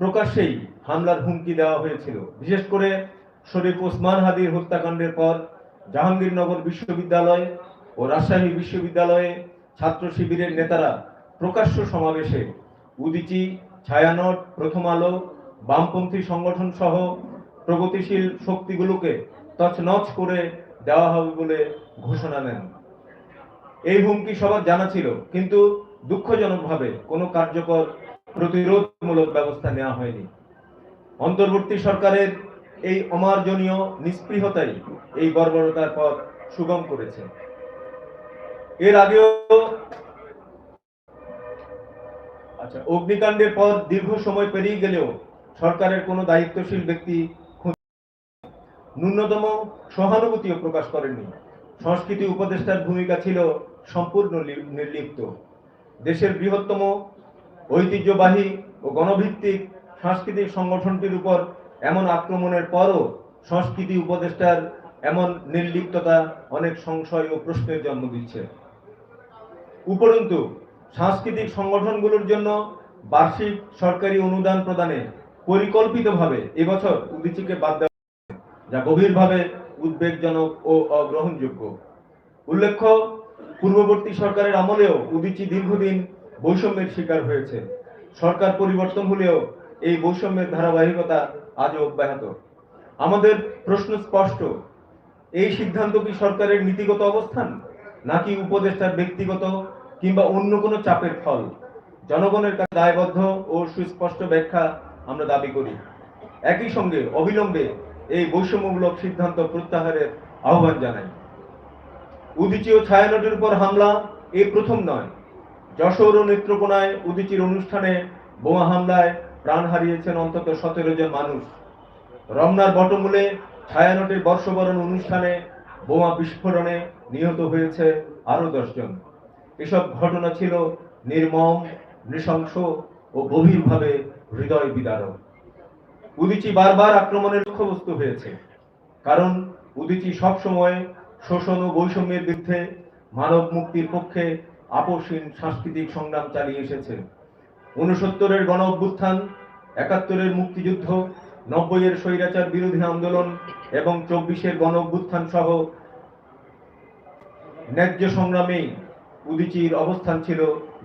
প্রকাশ্যেই হামলার হুমকি দেওয়া হয়েছিল। বিশেষ করে শরীফ ওসমান হাদির হত্যাকাণ্ডের পর জাহাঙ্গীরনগর বিশ্ববিদ্যালয় ও রাজশাহী বিশ্ববিদ্যালয়ে ছাত্র শিবিরের নেতারা প্রকাশ্য সমাবেশে উদিচি, ছায়ানট, প্রথম আলো, বামপন্থী সংগঠন সহ প্রগতিশীল শক্তিগুলোকে তছনছ করে দেওয়া হবে বলে ঘোষণা নেন এই হুমকি সবার জানা ছিল, কিন্তু দুঃখজনকভাবে কোনো কার্যকর প্রতিরোধমূলক ব্যবস্থা নেওয়া হয়নি। অন্তর্বর্তী সরকারের এই অমার্জনীয় নিস্পৃহতাই এই বর্বরতার পথ সুগম করেছে। এর আগেও আচ্ছা অগ্নিকাণ্ডের পর দীর্ঘ সময় পেরিয়ে গেলেও সরকারের কোনো দায়িত্বশীল ব্যক্তি ন্যূনতম সহানুভূতিও প্রকাশ করেননি। সংস্কৃতি উপদেষ্টার ভূমিকা ছিল সম্পূর্ণ নির্লিপ্ত। দেশের বৃহত্তম ঐতিহ্যবাহী ও গণভিত্তিক সাংস্কৃতিক সংগঠনটির উপর এমন আক্রমণের পরও সংস্কৃতি উপদেষ্টার এমন নির্লিপ্ততা অনেক সংশয় ও প্রশ্নের জন্ম দিচ্ছে। উপরন্তু, সাংস্কৃতিক সংগঠনগুলোর জন্য বার্ষিক সরকারি অনুদান প্রদানে পরিকল্পিতভাবে এবছর উদিচিকে বাদ দেওয়া যা গভীরভাবে উদ্বেগজনক ও অগ্রহণযোগ্য। উল্লেখ্য, পূর্ববর্তী সরকারের আমলেও উদিচি দীর্ঘদিন বৈষম্যের শিকার হয়েছে। সরকার পরিবর্তন হলেও এই বৈষম্যের ধারাবাহিকতা আজও অব্যাহত। আমাদের প্রশ্ন স্পষ্ট, এই সিদ্ধান্ত কি সরকারের নীতিগত অবস্থান, নাকি উপদেষ্টার ব্যক্তিগত কিংবা অন্য কোনো চাপের ফল? জনগণের কাছে দায়বদ্ধ ও সুস্পষ্ট ব্যাখ্যা আমরা দাবি করি। একই সঙ্গে অবিলম্বে এই বৈষম্যমূলক সিদ্ধান্ত প্রত্যাহারের আহ্বান জানাই। উদিচি ও ছায়ানটের উপর হামলা এই প্রথম নয় যশোর ও নেত্রকোনায় উদিচির অনুষ্ঠানে বোমা হামলায় প্রাণ হারিয়েছেন অন্তত সতেরো জন মানুষ। রমনার বটমূলে ছায়ানটের বর্ষবরণ অনুষ্ঠানে বোমা বিস্ফোরণে নিহত হয়েছে আরও দশজন এসব ঘটনা ছিল নির্মম, নৃশংস ও গভীরভাবে হৃদয় বিদারক। উদিচি বারবার আক্রমণের লক্ষ্যবস্তু হয়েছে, কারণ উদিচি সবসময় শোষণ ও বৈষম্যের বিরুদ্ধে মানব মুক্তির পক্ষে আপসহীন সাংস্কৃতিক সংগ্রাম চালিয়ে এসেছে। উনসত্তরের গণ অভ্যুত্থান, একাত্তরের মুক্তিযুদ্ধ, নব্বইয়ের স্বৈরাচার বিরোধী আন্দোলন এবং চব্বিশের গণ অভ্যুত্থান সহ ন্যায্য সংগ্রামেই উদিচির অবস্থান ছিল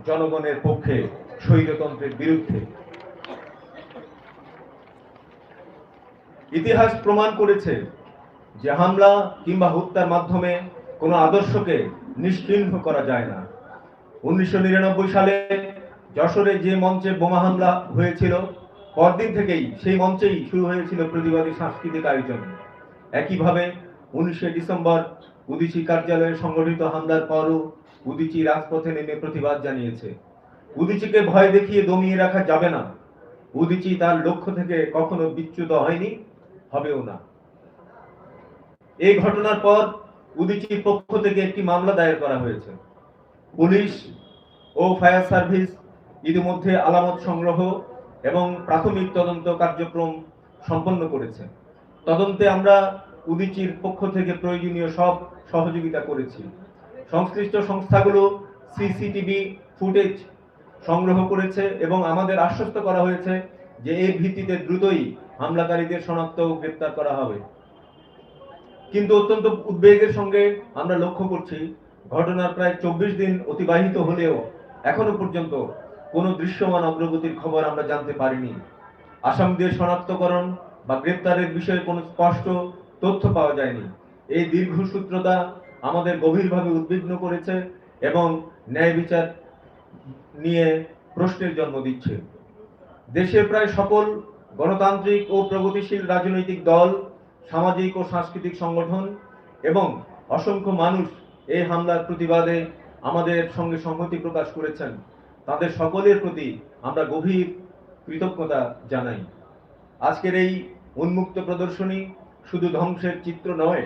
জনগণের পক্ষে, স্বৈরতন্ত্রের বিরুদ্ধে। ইতিহাস প্রমাণ করেছে যে হামলা কিংবা হত্যার মাধ্যমে কোনো আদর্শকে নিশ্চিহ্ন করা যায় না। উনিশশো নিরানব্বই সালে যশোরে যে মঞ্চে বোমা হামলা হয়েছিল, পরদিন থেকেই সেই মঞ্চেই শুরু হয়েছিল প্রতিবাদী সাংস্কৃতিক আয়োজন। একইভাবে উনিশে ডিসেম্বর উদিচি কার্যালয়ে সংগঠিত হামলার পরও উদিচি রাজপথে নেমে প্রতিবাদ জানিয়েছে। উদিচিকে ভয় দেখিয়ে দমিয়ে রাখা যাবে না। উদিচি তার লক্ষ্য থেকে কখনো বিচ্যুত হয়নি, হবেও না। এই ঘটনার পর উদিচির পক্ষ থেকে একটি মামলা দায়ের করা হয়েছে। পুলিশ ও ফায়ার সার্ভিস ইতিমধ্যে আলামত সংগ্রহ এবং প্রাথমিক তদন্ত কার্যক্রম সম্পন্ন করেছে। তদন্তে আমরা উদিচির পক্ষ থেকে প্রয়োজনীয় সব সহযোগিতা করেছি। সংশ্লিষ্ট সংস্থাগুলো সিসিটিভি ফুটেজ সংগ্রহ করেছে এবং আমাদের আশ্বস্ত করা হয়েছে যে এর ভিত্তিতে দ্রুতই হামলাকারীদের শনাক্ত ও গ্রেপ্তার করা হবে। কিন্তু অত্যন্ত উদ্বেগের সঙ্গে আমরা লক্ষ্য করছি ঘটনার প্রায় চব্বিশ দিন অতিবাহিত হলেও এখনও পর্যন্ত কোনো দৃশ্যমান অগ্রগতির খবর আমরা জানতে পারিনি। আসামিদের শনাক্তকরণ বা গ্রেপ্তারের বিষয়ে কোনো স্পষ্ট তথ্য পাওয়া যায়নি। এই দীর্ঘসূত্রতা আমাদের গভীরভাবে উদ্বিগ্ন করেছে এবং ন্যায় বিচার নিয়ে প্রশ্নের জন্ম দিচ্ছে। দেশের প্রায় সকল গণতান্ত্রিক ও প্রগতিশীল রাজনৈতিক দল, সামাজিক ও সাংস্কৃতিক সংগঠন এবং অসংখ্য মানুষ এই হামলার প্রতিবাদে আমাদের সঙ্গে সংহতি প্রকাশ করেছেন। তাদের সকলের প্রতি আমরা গভীর কৃতজ্ঞতা জানাই। আজকের এই উন্মুক্ত প্রদর্শনী শুধু ধ্বংসের চিত্র নয়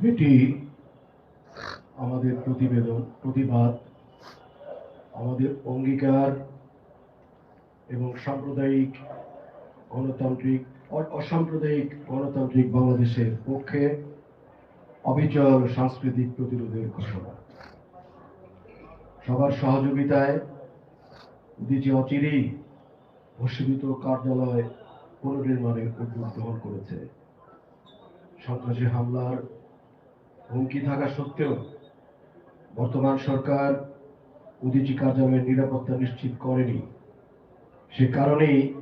এটি আমাদের প্রতিবেদন, প্রতিবাদ, আমাদের অঙ্গীকার এবং সাম্প্রদায়িক গণতান্ত্রিক অসাম্প্রদায়িক গণতান্ত্রিক বাংলাদেশের পক্ষে অবিচল সাংস্কৃতিক প্রতিরোধের ঘোষণা। সবার সহযোগিতায় উদিচি অচিরেই ভূষিত কার্যালয় পুনর্নির্মাণের উদ্যোগ গ্রহণ করেছে। সন্ত্রাসী হামলার হুমকি থাকা সত্ত্বেও বর্তমান সরকার উদিচি কার্যালয়ের নিরাপত্তা নিশ্চিত করেনি। সে কারণেই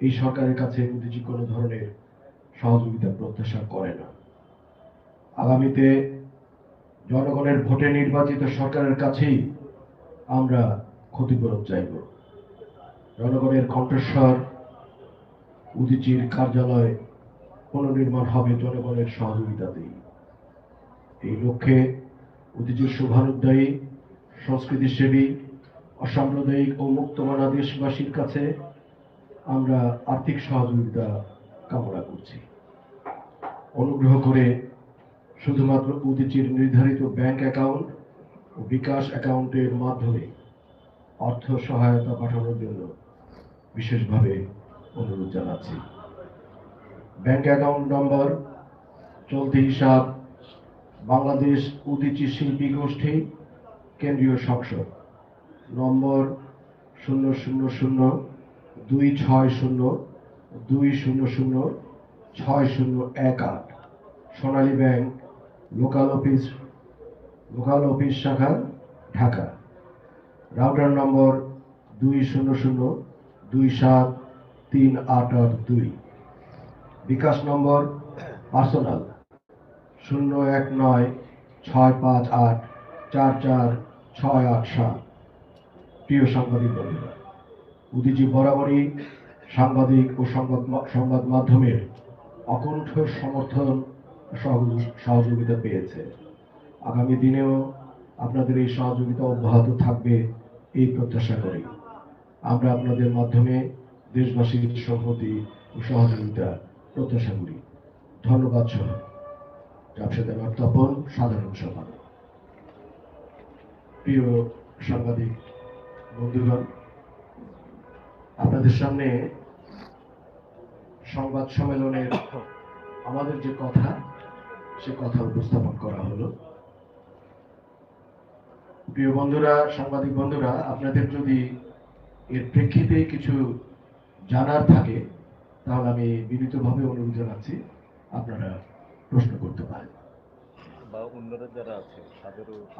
এই সরকারের কাছে উদিচি কোনো ধরনের সহযোগিতা প্রত্যাশা করে না। আগামীতে জনগণের ভোটে নির্বাচিত সরকারের কাছেই আমরা ক্ষতিপূরণ চাইব। জনগণের কণ্ঠস্বর উদিচির কার্যালয় পুনর্নির্মাণ হবে জনগণের সহযোগিতাতেই। এই লক্ষ্যে অতিথির শুভানুদ্দায়ী সংস্কৃতিসেবী, অসাম্প্রদায়িক ও মুক্তমানা দেশবাসীর কাছে আমরা আর্থিক সহযোগিতা কামনা করছি। অনুগ্রহ করে শুধুমাত্র উদিচির নির্ধারিত ব্যাংক অ্যাকাউন্ট ও বিকাশ অ্যাকাউন্টের মাধ্যমে অর্থ সহায়তা পাঠানোর জন্য বিশেষভাবে অনুরোধ জানাচ্ছি। ব্যাংক অ্যাকাউন্ট নম্বর, চলতি হিসাব, বাংলাদেশ উদিচি শিল্পী গোষ্ঠী, কেন্দ্রীয় সংসদ। নম্বর শূন্য শূন্য শূন্য দুই ছয় শূন্য দুই শূন্য শূন্য ছয় শূন্য এক আট। Sonali bank, local office local office শাখা, ঢাকা। রাউটার নম্বর দুই শূন্য শূন্য দুই সাত তিন আট আট দুই। BKash number personal. শূন্য এক নয় ছয় পাঁচ আট চার চার ছয় আট সাত। প্রিয় সাংবাদিক বন্ধুরা উদিজি বরাবরই সাংবাদিক ও সংবাদ সংবাদ মাধ্যমের অকণ্ঠ সমর্থন সহযোগ- সহযোগিতা পেয়েছে। আগামী দিনেও আপনাদের এই সহযোগিতা অব্যাহত থাকবে এই প্রত্যাশা করি আমরা আপনাদের মাধ্যমে দেশবাসীর সংহতি ও সহযোগিতা প্রত্যাশা করি। ধন্যবাদ সহ। আমার তপন, সাধারণ সভা প্রিয় সাংবাদিক, বন্ধুগণ, আপনাদের সামনে সংবাদ সম্মেলনের আমাদের যে কথা, সে কথা উপস্থাপন করা হলো। প্রিয় বন্ধুরা, সাংবাদিক বন্ধুরা, আপনাদের যদি এর প্রেক্ষিতে কিছু জানার থাকে তাহলে আমি বিনীতভাবে অনুরোধ জানাচ্ছি আপনারা প্রশ্ন করতে পারেন। বা অন্যরা যারা আছে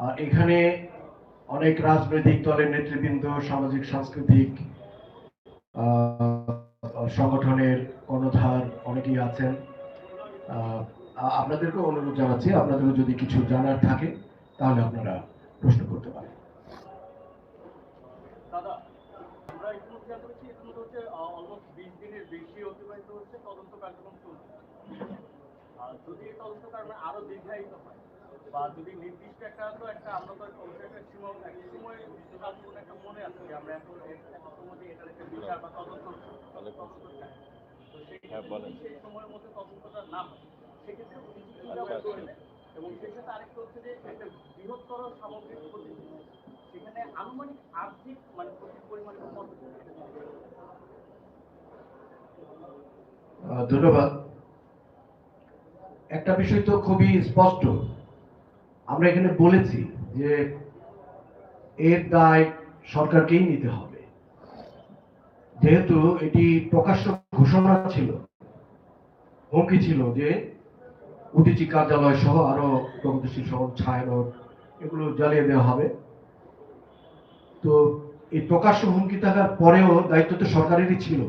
আর এখানে অনেক রাজনৈতিক দলের নেতৃবৃন্দ সামাজিক সাংস্কৃতিক সংগঠনের কর্ণধার অনেকেই আছেন। আপনাদেরকে অনুরোধ জানাচ্ছি আপনাদেরও যদি কিছু জানার থাকে তাহলে আপনারা প্রশ্ন করতে পারেন দাদা আমরা ইতিমধ্যে যা করেছি ইতিমধ্যে হচ্ছে অলমোস্ট বিশ দিনের বেশি অতিবাহিত হচ্ছে তদন্ত কার্যক্রম চলছে আর যদি এই আরও দীর্ঘায়িত হয় বা যদি নির্দিষ্ট একটা তো একটা আমরা তো একটা সীমা একটা সময় একটা মনে আছে যে আমরা এখন প্রথমত এটার একটা বিচার বা তদন্ত তাহলে তদন্ত চাই তো সেই হ্যাঁ, বলেন। সেই সময়ের মধ্যে তদন্তটা না হয় সেক্ষেত্রে আচ্ছা, আচ্ছা। করবেন? এবং সেই সাথে আরেকটা হচ্ছে যে একটা বৃহত্তর সামগ্রিক ক্ষতি সেখানে আনুমানিক আর্থিক মানে ক্ষতির পরিমাণ কত ধন্যবাদ একটা বিষয় তো খুবই স্পষ্ট। আমরা এখানে বলেছি যে এর দায় সরকারকেই নিতে হবে। যেহেতু এটি প্রকাশ্য ঘোষণা ছিল, হুমকি ছিল যে উদিচি কার্যালয় সহ আরও প্রগতিশীল শহর ছায়ানট এগুলো জ্বালিয়ে দেওয়া হবে। তো এই প্রকাশ্য হুমকি থাকার পরেও দায়িত্ব তো সরকারেরই ছিল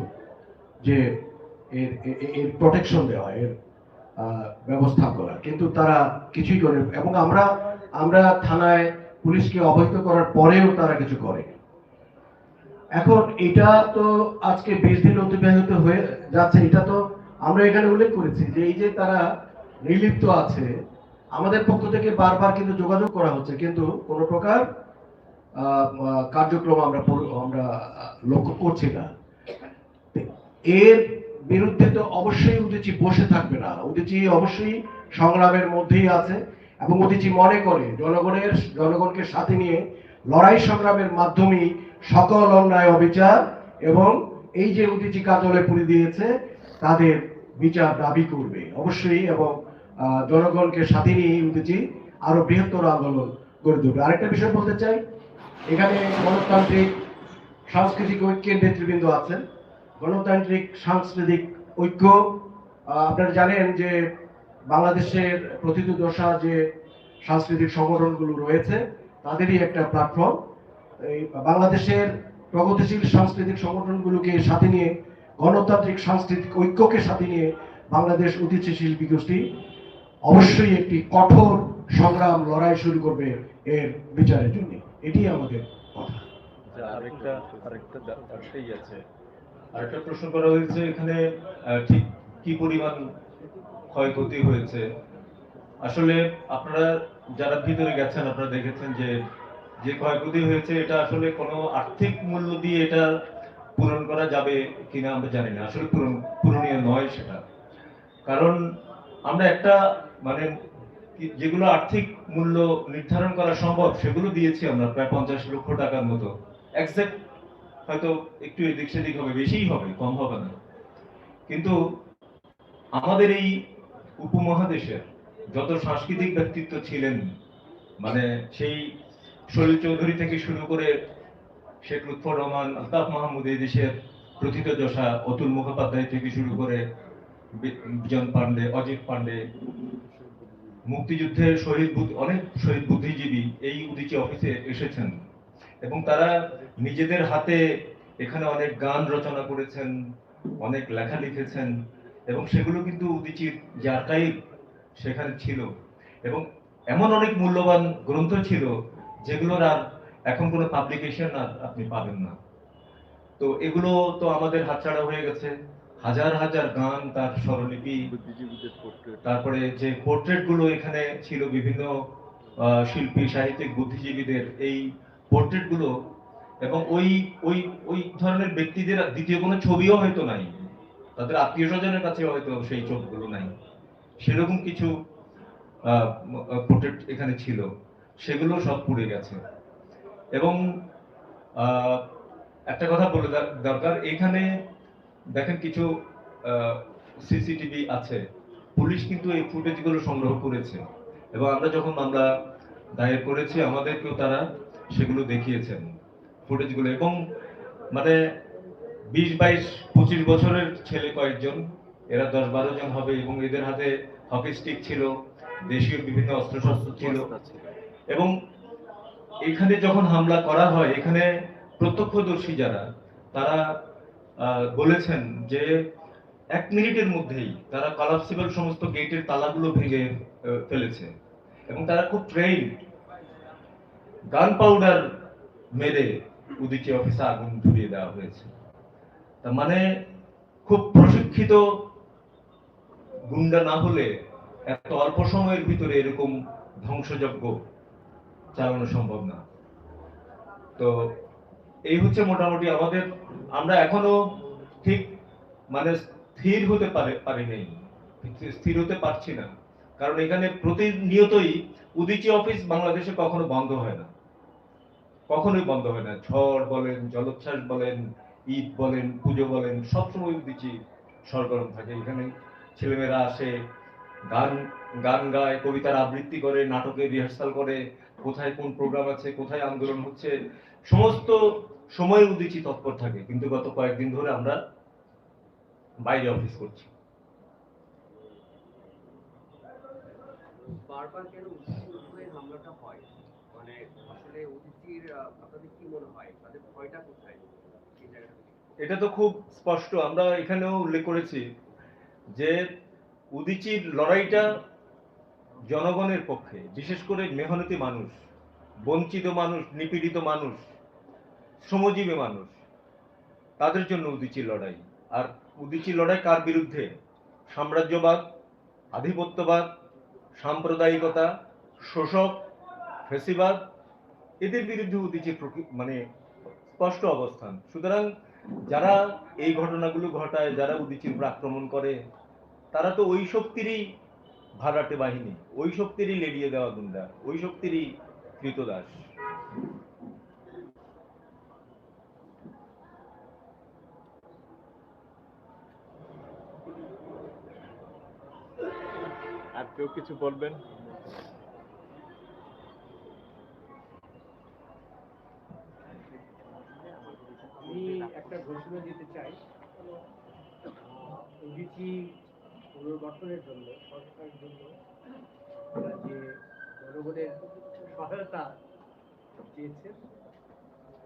যে এর এর প্রোটেকশন দেওয়া, এর ব্যবস্থা করার। কিন্তু তারা কিছুই করে এবং আমরা আমরা থানায় পুলিশকে অবহিত করার পরেও তারা কিছু করে এখন এটা তো আজকে বিশ দিন অতিবাহিত হয়ে যাচ্ছে। এটা তো আমরা এখানে উল্লেখ করেছি যে এই যে তারা নির্লিপ্ত আছে, আমাদের পক্ষ থেকে বারবার কিন্তু যোগাযোগ করা হচ্ছে। কিন্তু কোনো প্রকার কার্যক্রম আমরা আমরা লক্ষ্য করছি না। এর বিরুদ্ধে তো অবশ্যই উদিচি বসে থাকবে না। উদিচি অবশ্যই সংগ্রামের মধ্যেই আছে এবং উদিচি মনে করে জনগণের, জনগণকে সাথে নিয়ে লড়াই সংগ্রামের মাধ্যমেই সকল অন্যায় অবিচার এবং এই যে উদিচি কাজলে পুরি দিয়েছে, তাদের বিচার দাবি করবে। অবশ্যই এবং জনগণকে সাথে নিয়ে উদিচি আরও বৃহত্তর আন্দোলন গড়ে তুলবে। আরেকটা বিষয় বলতে চাই, এখানে গণতান্ত্রিক সাংস্কৃতিক ঐক্যের নেতৃবৃন্দ আছেন। গণতান্ত্রিক সাংস্কৃতিক ঐক্য আপনারা জানেন যে বাংলাদেশের প্রতিটি দশা যে সাংস্কৃতিক সংগঠনগুলো রয়েছে তাদেরই একটা প্ল্যাটফর্ম এই বাংলাদেশের প্রগতিশীল সাংস্কৃতিক সংগঠনগুলোকে সাথে নিয়ে গণতান্ত্রিক সাংস্কৃতিক ঐক্যকে সাথে নিয়ে বাংলাদেশ ঐতিহ্য শিল্পী অবশ্যই একটি কঠোর সংগ্রাম লড়াই শুরু করবে এর বিচারের জন্য এটি আমাদের কথা আরেকটা আরেকটা আছে আরেকটা প্রশ্ন করা হয়েছে, এখানে ঠিক কি পরিমাণ ক্ষয়ক্ষতি হয়েছে? আসলে আপনারা যারা ভিতরে গেছেন, আপনারা দেখেছেন যে যে ক্ষয়ক্ষতি হয়েছে, এটা আসলে কোনো আর্থিক মূল্য দিয়ে এটা পূরণ করা যাবে কিনা আমরা জানি না। আসলে পূরণ, পূরণীয় নয় সেটা। কারণ আমরা একটা মানে যেগুলো আর্থিক মূল্য নির্ধারণ করা সম্ভব, সেগুলো দিয়েছি আমরা, প্রায় পঞ্চাশ লক্ষ টাকার মতো। এক্সাক্ট হয়তো একটু এদিক সেদিক হবে, বেশিই হবে, কম হবে না। কিন্তু আমাদের এই উপমহাদেশের যত সাংস্কৃতিক ব্যক্তিত্ব ছিলেন মানে সেই সলিল চৌধুরী থেকে শুরু করে শেখ লুৎফর রহমান, আলতাফ মাহমুদ এই দেশের প্রথিত যশা, অতুল মুখোপাধ্যায় থেকে শুরু করে বিজন পান্ডে অজিত পান্ডে মুক্তিযুদ্ধের শহীদ অনেক শহীদ বুদ্ধিজীবী এই উদিচি অফিসে এসেছেন। এবং তারা নিজেদের হাতে এখানে অনেক গান রচনা করেছেন, অনেক লেখা লিখেছেন এবং সেগুলো কিন্তু উদিচির যে আর্কাইভ সেখানে ছিল। এবং এমন অনেক মূল্যবান গ্রন্থ ছিল যেগুলোর আর এখন কোনো পাবলিকেশন আর আপনি পাবেন না। তো এগুলো তো আমাদের হাতছাড়া হয়ে গেছে। হাজার হাজার গান তার স্বরলিপি, তারপরে যে পোর্ট্রেটগুলো এখানে ছিল বিভিন্ন শিল্পী, সাহিত্যিক, বুদ্ধিজীবীদের, এই পোর্ট্রেটগুলো এবং ওই ওই ওই ধরনের ব্যক্তিদের দ্বিতীয় কোনো ছবিও হয়তো নাই। তাদের আত্মীয় স্বজনের কাছে হয়তো সেই ছবিগুলো নাই। সেরকম কিছু পোর্ট্রেট এখানে ছিল। সেগুলো সব পুড়ে গেছে। এবং একটা কথা বলে দরকার। এখানে দেখেন কিছু সিসিটিভি আছে। পুলিশ কিন্তু এই ফুটেজগুলো সংগ্রহ করেছে। এবং আমরা যখন মামলা দায়ের করেছি, আমাদেরকেও তারা সেগুলো দেখিয়েছেন ফুটেজগুলো। এবং মানে বিশ বাইশ পঁচিশ বছরের ছেলে কয়েকজন এরা দশ বারো জন হবে এবং এদের হাতে হকি স্টিক ছিল দেশীয় বিভিন্ন অস্ত্রশস্ত্র ছিল। এবং এখানে যখন হামলা করা হয় এখানে প্রত্যক্ষদর্শী যারা তারা বলেছেন যে এক মিনিটের মধ্যেই তারা কলাপসিবল সমস্ত গেটের তালাগুলো ভেঙে ফেলেছে। এবং তারা খুব ট্রেন গান পাউডার মেরে উদিচি অফিসে আগুন ধরিয়ে দেওয়া হয়েছে। তার মানে খুব প্রশিক্ষিত গুন্ডা না হলে এত অল্প সময়ের ভিতরে এরকম ধ্বংসযজ্ঞ চালানো সম্ভব না। তো এই হচ্ছে মোটামুটি আমাদের, আমরা এখনও ঠিক মানে স্থির হতে পারে পারি নাই স্থির হতে পারছি না। কারণ এখানে প্রতিনিয়তই উদিচি অফিস বাংলাদেশে কখনো বন্ধ হয় না। কখনোই বন্ধ হয় না। ঝড় বলেন, জলোচ্ছ্বাস বলেন, ঈদ বলেন, পুজো বলেন, সবসময় উদিচি সরগরম থাকে। এখানে ছেলেমেয়েরা আসে, গান গান গায়, কবিতার আবৃত্তি করে নাটকের রিহার্সাল করে, কোথায় কোন প্রোগ্রাম আছে, কোথায় আন্দোলন হচ্ছে, সমস্ত সময় উদিচি তৎপর থাকে। কিন্তু গত কয়েকদিন ধরে আমরা বাইরে অফিস করছি। বারবার কেন হামলাটা হয়? মানে আসলে আহ, আপনাদের কি মনে হয়? তাদের ভয়টা কোথায়? এটা তো খুব স্পষ্ট। আমরা এখানেও উল্লেখ করেছি যে উদিচির লড়াইটা জনগণের পক্ষে বিশেষ করে মেহনতি মানুষ বঞ্চিত মানুষ নিপীড়িত মানুষ শ্রমজীবী মানুষ তাদের জন্য উদিচির লড়াই। আর উদিচির লড়াই কার বিরুদ্ধে? সাম্রাজ্যবাদ আধিপত্যবাদ সাম্প্রদায়িকতা শোষক ফেসিবাদ, এদের বিরুদ্ধে উদিচির মানে স্পষ্ট অবস্থান। সুতরাং যারা এই ঘটনাগুলো ঘটায়, যারা উদিচির উপর আক্রমণ করে, তারা তো ওই শক্তিরই ভাড়াটে বাহিনী, ওই শক্তিরই লেড়িয়ে দেওয়া গুন্ডা, ওই শক্তিরই কৃতদাস আর কেউ কিছু বলবেন? আমি একটা ঘোষণা দিতে চাই। ওবিসি পুনর্গঠনের জন্য, সরকারের জন্য যে জনগণের সহায়তা চেয়েছেন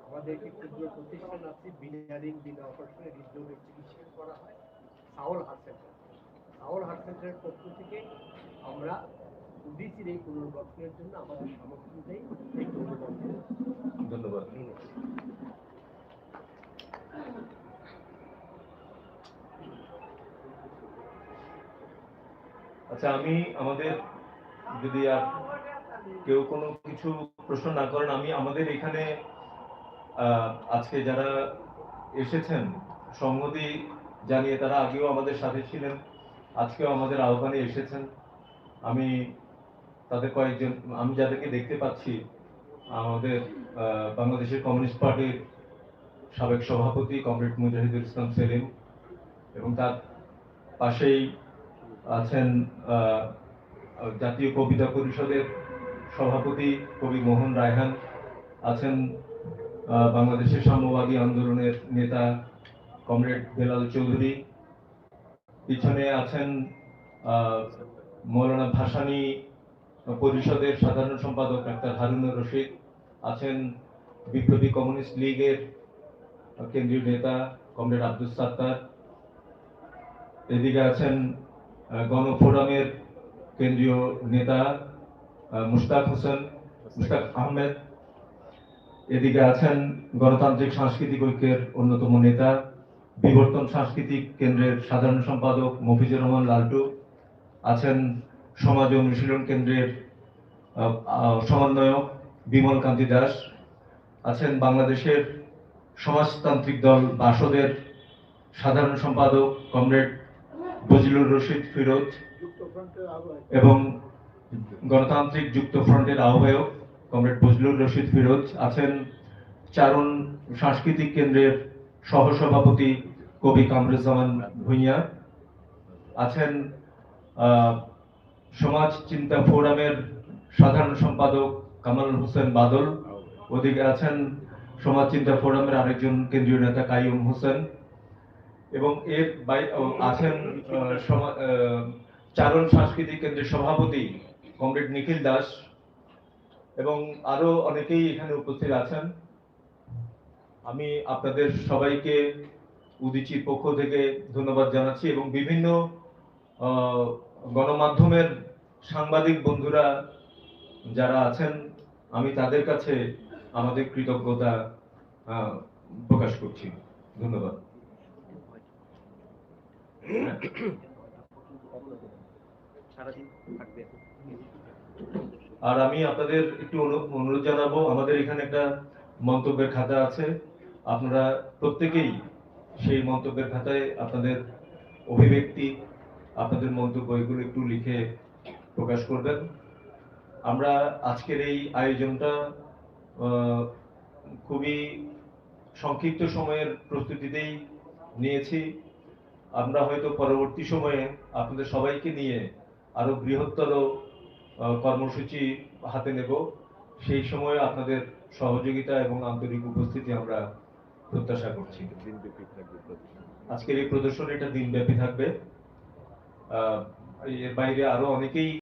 আমাদেরকে ক্ষুদ্র প্রতিষ্ঠান আছে বিনা ঋণ বিনা অপারেশনে হৃদরোগের চিকিৎসা করা হয় Saol heart centre. Saol heart সেন্টারের পক্ষ থেকে আমরা ওবিসির এই পুনর্গঠনের জন্য আমাদের সামর্থ্য অনুযায়ী এই পুনর্গঠন ধন্যবাদ। আচ্ছা আমি আমাদের যদি আর কেউ কোনো কিছু প্রশ্ন না করেন, আমি আমাদের এখানে আজকে যারা এসেছেন সংহতি জানিয়ে তারা আগেও আমাদের সাথে ছিলেন, আজকেও আমাদের আহ্বানে এসেছেন। আমি তাদের কয়েকজন, আমি যাদেরকে দেখতে পাচ্ছি, আমাদের বাংলাদেশের কমিউনিস্ট পার্টির সাবেক সভাপতি কমরেড মুজাহিদুল ইসলাম সেলিম এবং তার পাশেই আছেন জাতীয় কবিতা পরিষদের সভাপতি কবি মোহন রায়হান, আছেন বাংলাদেশের সাম্যবাদী আন্দোলনের নেতা কমরেড বেলাল চৌধুরী। পিছনে আছেন মৌলানা ভাসানী পরিষদের সাধারণ সম্পাদক ডাক্তার হারুনুর রশিদ, আছেন বিপ্লবী কমিউনিস্ট লীগের কেন্দ্রীয় নেতা কমরেড আব্দুল সাত্তার। এদিকে আছেন গণফোরামের কেন্দ্রীয় নেতা মুশতাক হোসেন, মুশতাক আহমেদ। এদিকে আছেন গণতান্ত্রিক সাংস্কৃতিক ঐক্যের অন্যতম নেতা, বিবর্তন সাংস্কৃতিক কেন্দ্রের সাধারণ সম্পাদক মফিজুর রহমান লালটু আছেন সমাজ অনুশীলন কেন্দ্রের সমন্বয়ক বিমল কান্তি দাস। আছেন বাংলাদেশের সমাজতান্ত্রিক দল বাসদের সাধারণ সম্পাদক কমরেড বজলুর রশিদ ফিরোজ এবং গণতান্ত্রিক যুক্ত ফ্রন্টের আহ্বায়ক কমরেড বজলুর রশিদ ফিরোজ আছেন চারণ সাংস্কৃতিক কেন্দ্রের সহসভাপতি কবি কামরুজ্জামান ভুঁইয়া, আছেন সমাজ চিন্তা ফোরামের সাধারণ সম্পাদক কামাল হোসেন বাদল, ওদিকে আছেন সমাজ চিন্তা ফোরামের আরেকজন কেন্দ্রীয় নেতা কাইয়ুম হোসেন এবং এর আছেন চারণ সাংস্কৃতিক কেন্দ্রের সভাপতি কমরেড নিখিল দাস এবং আরও অনেকেই এখানে উপস্থিত আছেন। আমি আপনাদের সবাইকে উদিচির পক্ষ থেকে ধন্যবাদ জানাচ্ছি এবং বিভিন্ন গণমাধ্যমের সাংবাদিক বন্ধুরা যারা আছেন, আমি তাদের কাছে আমাদের কৃতজ্ঞতা প্রকাশ করছি। ধন্যবাদ। আর আমি আপনাদের একটু অনুরোধ জানাব, আমাদের এখানে একটা মন্তব্যের খাতা আছে। আপনারা প্রত্যেকেই সেই মন্তব্যের খাতায় আপনাদের অভিব্যক্তি, আপনাদের মন্তব্য, এগুলো একটু লিখে প্রকাশ করবেন। আমরা আজকের এই আয়োজনটা খুবই সংক্ষিপ্ত সময়ের প্রস্তুতিতেই নিয়েছি। আমরা হয়তো পরবর্তী সময়ে আপনাদের সবাইকে নিয়ে আরও বৃহত্তর কর্মসূচি হাতে নেব। সেই সময়ে আপনাদের সহযোগিতা এবং আন্তরিক উপস্থিতি আমরা প্রত্যাশা করছি। আজকের এই প্রদর্শনীটা দিনব্যাপী থাকবে। এর বাইরে আরও অনেকেই